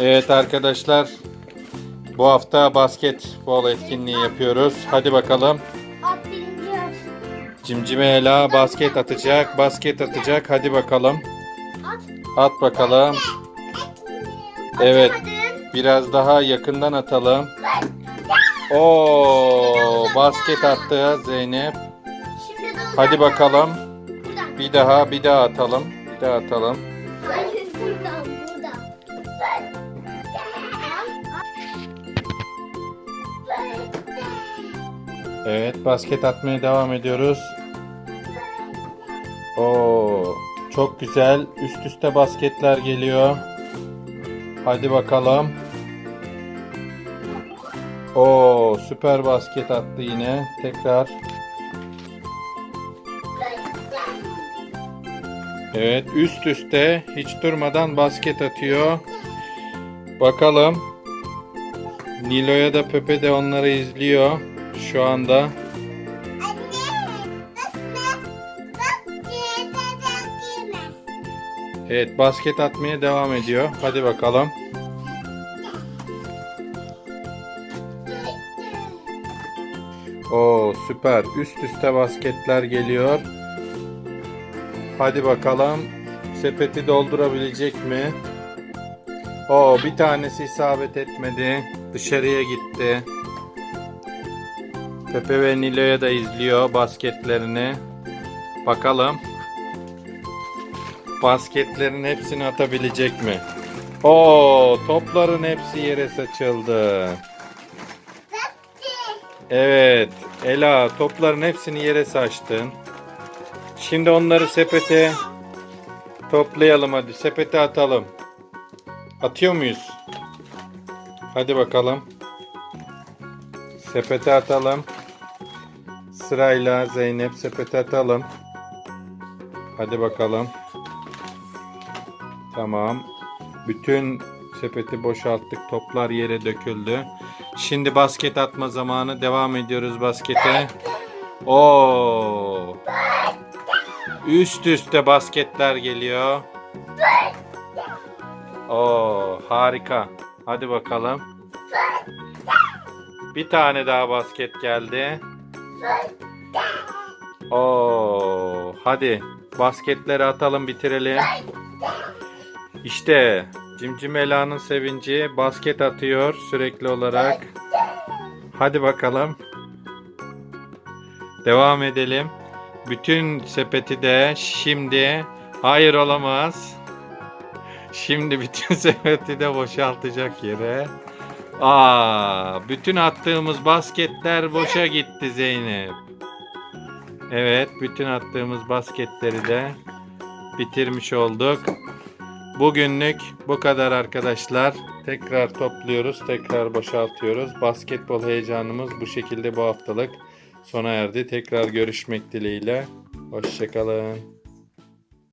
Evet arkadaşlar. Bu hafta basketbol etkinliği yapıyoruz. Hadi bakalım. Cimcime Ela basket atacak. Basket atacak. Hadi bakalım. At. Bakalım. Evet. Biraz daha yakından atalım. Oo, basket attı Zeynep. Hadi bakalım. Bir daha, bir daha atalım. Bir daha atalım. Evet, basket atmaya devam ediyoruz. Oo, çok güzel. Üst üste basketler geliyor. Hadi bakalım. Oo, süper basket attı yine. Tekrar. Evet, üst üste hiç durmadan basket atıyor. Bakalım. Nilo'ya da Pepe de onları izliyor şu anda. Evet, basket atmaya devam ediyor. Hadi bakalım. Oo, süper. Üst üste basketler geliyor. Hadi bakalım. Sepeti doldurabilecek mi? Oo, bir tanesi isabet etmedi. Dışarıya gitti. Pepe ve Nilo'ya da izliyor basketlerini. Bakalım. Basketlerin hepsini atabilecek mi? Oo, topların hepsi yere saçıldı. Evet, Ela topların hepsini yere saçtın. Şimdi onları sepete toplayalım hadi. Sepete atalım. Atıyor muyuz? Hadi bakalım. Sepete atalım. Sırayla Zeynep sepete atalım. Hadi bakalım. Tamam. Bütün sepeti boşalttık. Toplar yere döküldü. Şimdi basket atma zamanı. Devam ediyoruz baskete. Oo. Üst üste basketler geliyor. Oo, harika. Hadi bakalım. Bir tane daha basket geldi. Oo, hadi basketleri atalım bitirelim. İşte Cimcim Ela'nın sevinci basket atıyor sürekli olarak. Hadi bakalım. Devam edelim. Bütün sepeti de şimdi hayır olamaz. Şimdi bütün sepeti de boşaltacak yere. Aa, bütün attığımız basketler boşa gitti Zeynep. Evet, bütün attığımız basketleri de bitirmiş olduk. Bugünlük bu kadar arkadaşlar. Tekrar topluyoruz, tekrar boşaltıyoruz. Basketbol heyecanımız bu şekilde bu haftalık sona erdi. Tekrar görüşmek dileğiyle. Hoşçakalın.